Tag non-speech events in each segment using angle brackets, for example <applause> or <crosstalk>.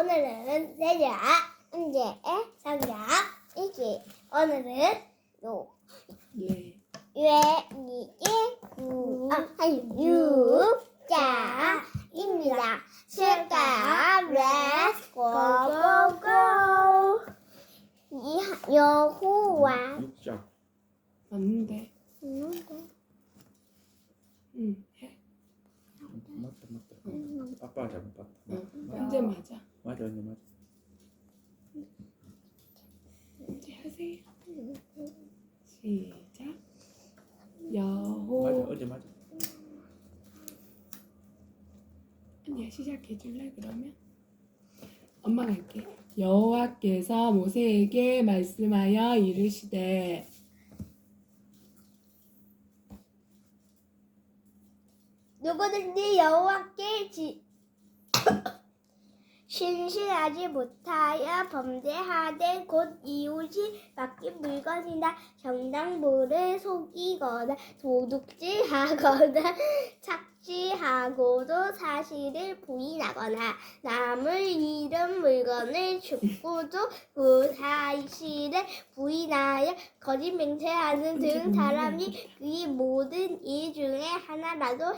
오늘은 세자, 은재, 상자, 이기. 오늘은 요, 예. 예, 이게 구, 아, 아니, 육자입니다. 실까요? Let's go, go, go. 이, 여호와. 육자. 맞는데. 음, 응. 해. 맞다 맞다. 아빠가 잘못 봤다. 응. 언제 맞아? 맞아 언제 맞아. 언제 하세요? 시작. 맞아 여호. 어제 맞아. 아니야 시작해 줄래 그러면? 엄마가 할게. 여호와께서 모세에게 말씀하여 이르시되 누구든지 여호와께 지 신실하지 못하여 범죄하되 곧 이웃이 맡긴 물건이나 정당부를 속이거나 도둑질하거나 <laughs> 착 취하고도 사실을 부인하거나 남을 잃은 물건을 죽고도 그 사실을 부인하여 거짓 맹세하는 등 사람이 이 모든 일 중에 하나라도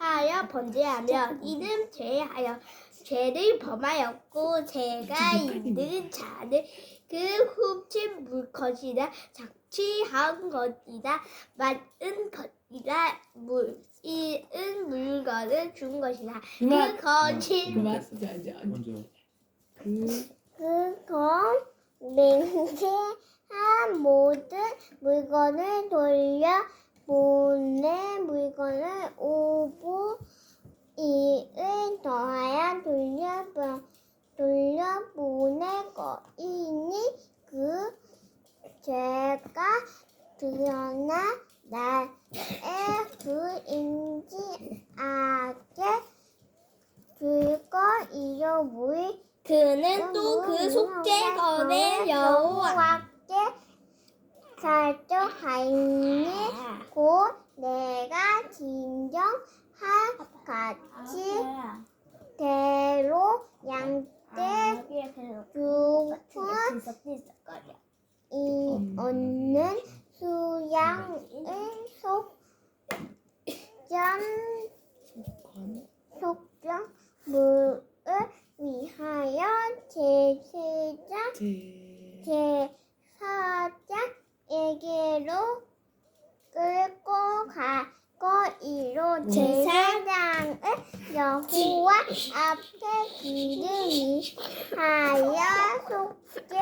행하여 범죄하면 이는 죄하여 죄를 범하였고 죄가 있는 자는 그 훔친 물것이나 착취한 것이나 맞은 것 이나 물 잃은 물건을 준 것이나 그만. 그 거짓 그만 쓰자 이제 언제? 그 그건 맹세한 모든 물건을 돌려 보내 물건을 오고 이을 더하여 돌려 돌려 보낼 거이니 그 죄가 드러나 나의 부인지 아게 줄거이요 물 그는 또 그 속죄건을 여호와께 살쪄하이니? 곧 내가 진정할 같이 대로 양떼 죽은 이 얻는 수양을 속전 권. 속전 물을 위하여 제사장 제 제사장에게로 끌고 가 거이로 음. 제사장을 여호와 앞에 기름이 하여 속죄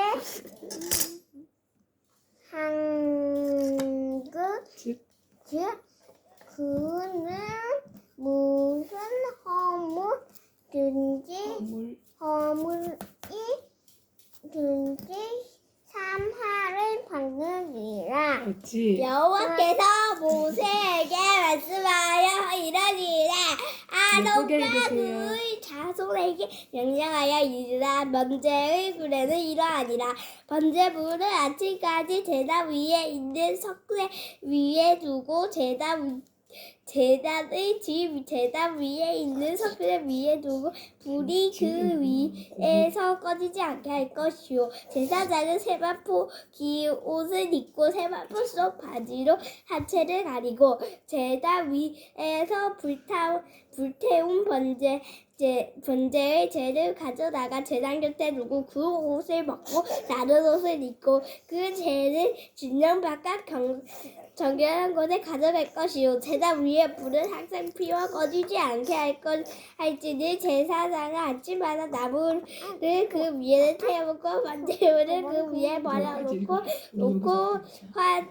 한그 즉즉 그는 무슨 허물든지 허물 허물이 든지 삼하를 받느니라. 여호와께서 모세에게 말씀하여 이러니라 예쁘게 아론과 읽으세요. 그의 자손에게 명령하여 이르라. 번제의 구례는 이러하니라. 번제물을 아침까지 제단 위에 있는 석쇠 위에 두고 제단 위 제단의 집 제단 위에 있는 석쇠 위에 두고 불이 그 위에서 꺼지지 않게 할 것이요 제사장은 세마포 긴 옷을 입고 세마포 속 바지로 하체를 가리고 제단 위에서 불타 불태운 번제 제, 번제의 재를 가져다가 제단 곁에 두고 그 옷을 벗고 다른 옷을 입고 그 재를 진영 바깥 경, 정결한 곳에 가져갈 것이요 제단 위에 불은 항상 피워 꺼지지 않게 할 것 할지니 제사장은 아침마다 나무를 그 위에 태우고 번제물을 그 위에 버려놓고 놓고 화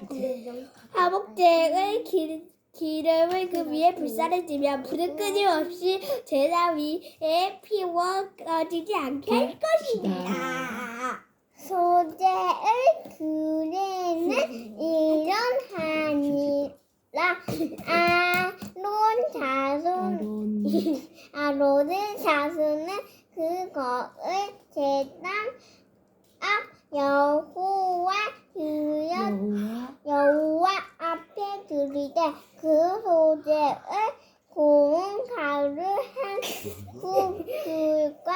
화목제의 기, 기름을 그 위에 불살을 지면 불은 끊임없이 제단 위에 피워 꺼지지 않게 할 것이다. 소재의 규례는 이런하니라 아론 자손 아론 아론의 자손은 그것을 제단 앞 여호와 유여 여호와 여호와 앞에 들이되 그 소재의 고운 가루 한 후불과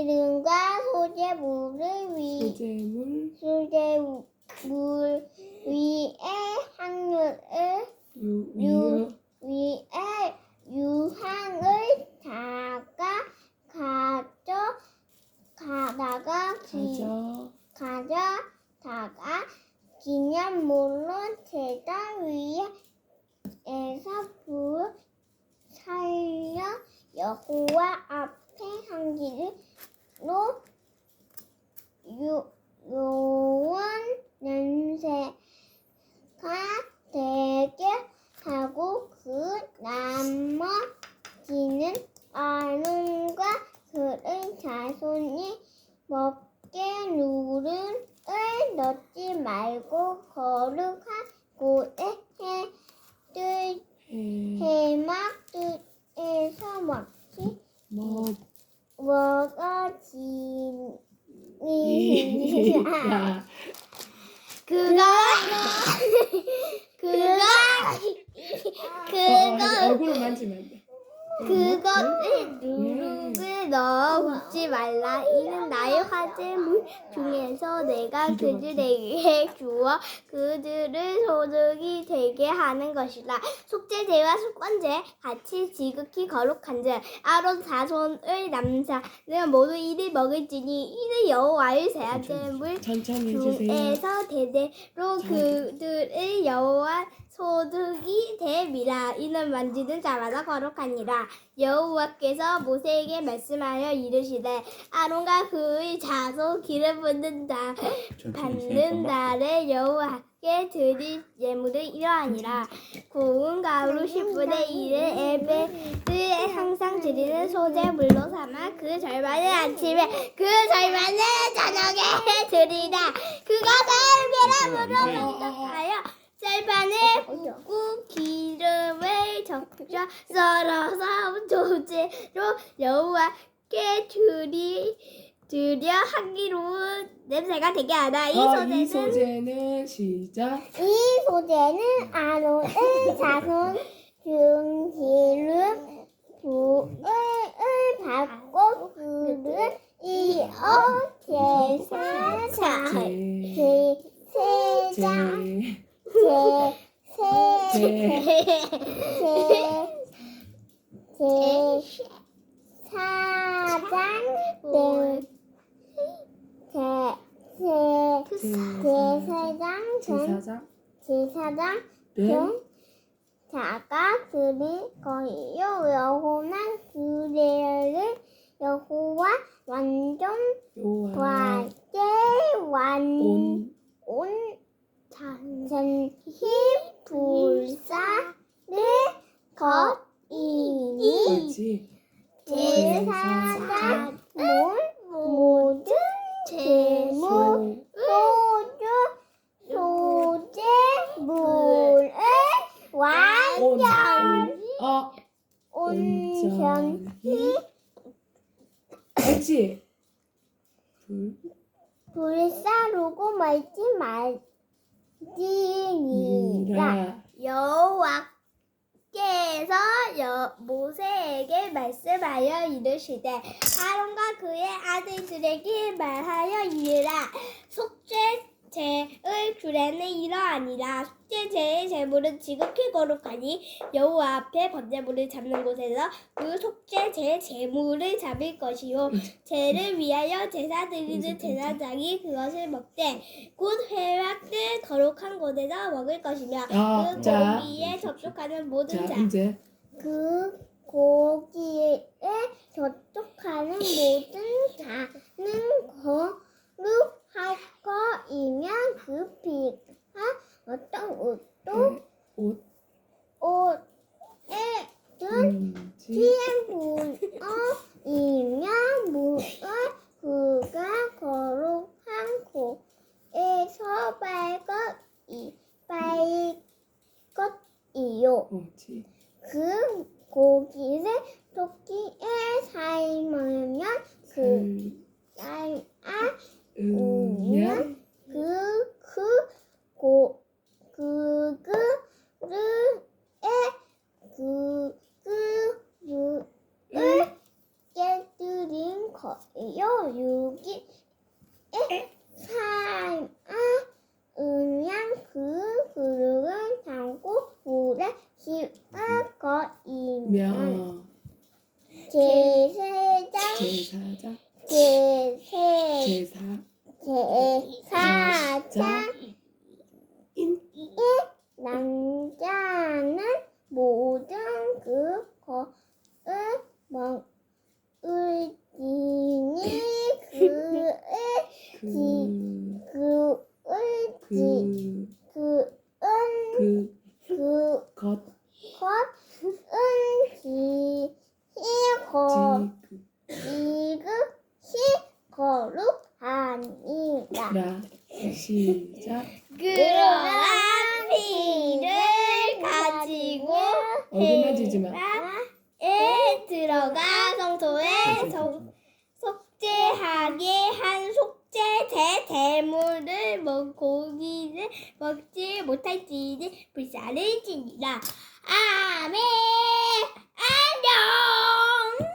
기름과 소재물을 위 소재물 소재물 위에 향료를 유 유. 위에 유황을 다가 가져 가다가 기, 가져 가져 다가 기념물로 제단 위에서 불 살려 여호와 앞에 향기 로 요 요원 냄새가 되게 하고 그 나머지는 아론과 그의 자손이 먹게 누른을 넣지 말고 거룩한 곳에 해뜰 해 해막들에서 먹지 먹 먹어지니 <laughs> 야 그거 <laughs> 그거 어, 그거 얼굴을 만지면 안 돼. 그것을 누룩을 넣어 붓지 말라. 이는 나의 화제물 중에서 내가 그들에게 <laughs> 주어 그들을 소득이 되게 하는 것이라. 속죄제와 속건제 같이 지극히 거룩한즉 아론 자손의 남자는 모두 이를 먹을지니 이는 여호와의 천천히 해주세요. 중에서 대대로 그들의 여호와 소득이 됨이라 이는 만지는 자마다 거룩하니라 여호와께서 모세에게 말씀하여 이르시되 아론과 그의 자손 기름 붓는 자 받는 날에 여호와께 드릴 예물은 이러하니라. 고운 가루 10분의 1을 에베드에 항상 드리는 소재물로 삼아 그 절반을 아침에 그 절반을 저녁에 <laughs> 드리라 그것을 계란으로 만족하여 절반을 붓고 기름을 적셔 썰어서 조제로 여호와께 드리 드려 향기로운 냄새가 되게 하다 이 어, 이 소재는 소재는 시작. 이 소재는 아론의 자손 중 기름 부을 받고 그를 이어 제사장 제, 제사장 제, 제, 제, 사장 등 제, 제, 제 사장 등 제사장. 네. 등 자가 그리 거이요 여호나 그레를 여호와 완전 온 전히 불사를 거이니 그렇지. 제사장 물 모든 제물 소, 소주 소재물을 온, 완전 온, 어, 온전히. 불, 불사르고 말지 말지니라. 여호와께서 여, 모세에게 말씀하여 이르시되 아론과 그의 아들들에게 말하여 이르라 속죄 제의 규례는 이러하니라 속죄제의 제물은 지극히 거룩하니 여호와 앞에 번제물을 잡는 곳에서 그 속죄제 제물을 잡을 것이요. 죄를 위하여 제사 드리는 제사장이 그것을 먹되 곧 회막들 거룩한 곳에서 먹을 것이며 아, 그 자. 고기에 접촉하는 모든 자, 자 이제 그 고기에 접촉하는 모든 자는 거 룩할 거이면 그 피가 어떤 옷도 네, 옷, 옷에 든 음, 지, 피부어이면 무엇 그가 거룩한 곳에서 발것이 발것이요. 오지. 그 6일 삶아 음양 그 그릇은 담고 물에 씻어 거이면 제사장 제사장. 제세 제사. 제사장. 인, 인 남. 그 그을 지 그 그은 그 그것 것 은지 지그 시 거룩하니라 라 시작 그러한 피를 가지고 어긋나지지 마 에 들어가 성소에 성- 속죄하게 한 속 첫째 제 대물을 먹 고기를 먹지 못할지니 불쌍해지니라. 아멘. 안녕.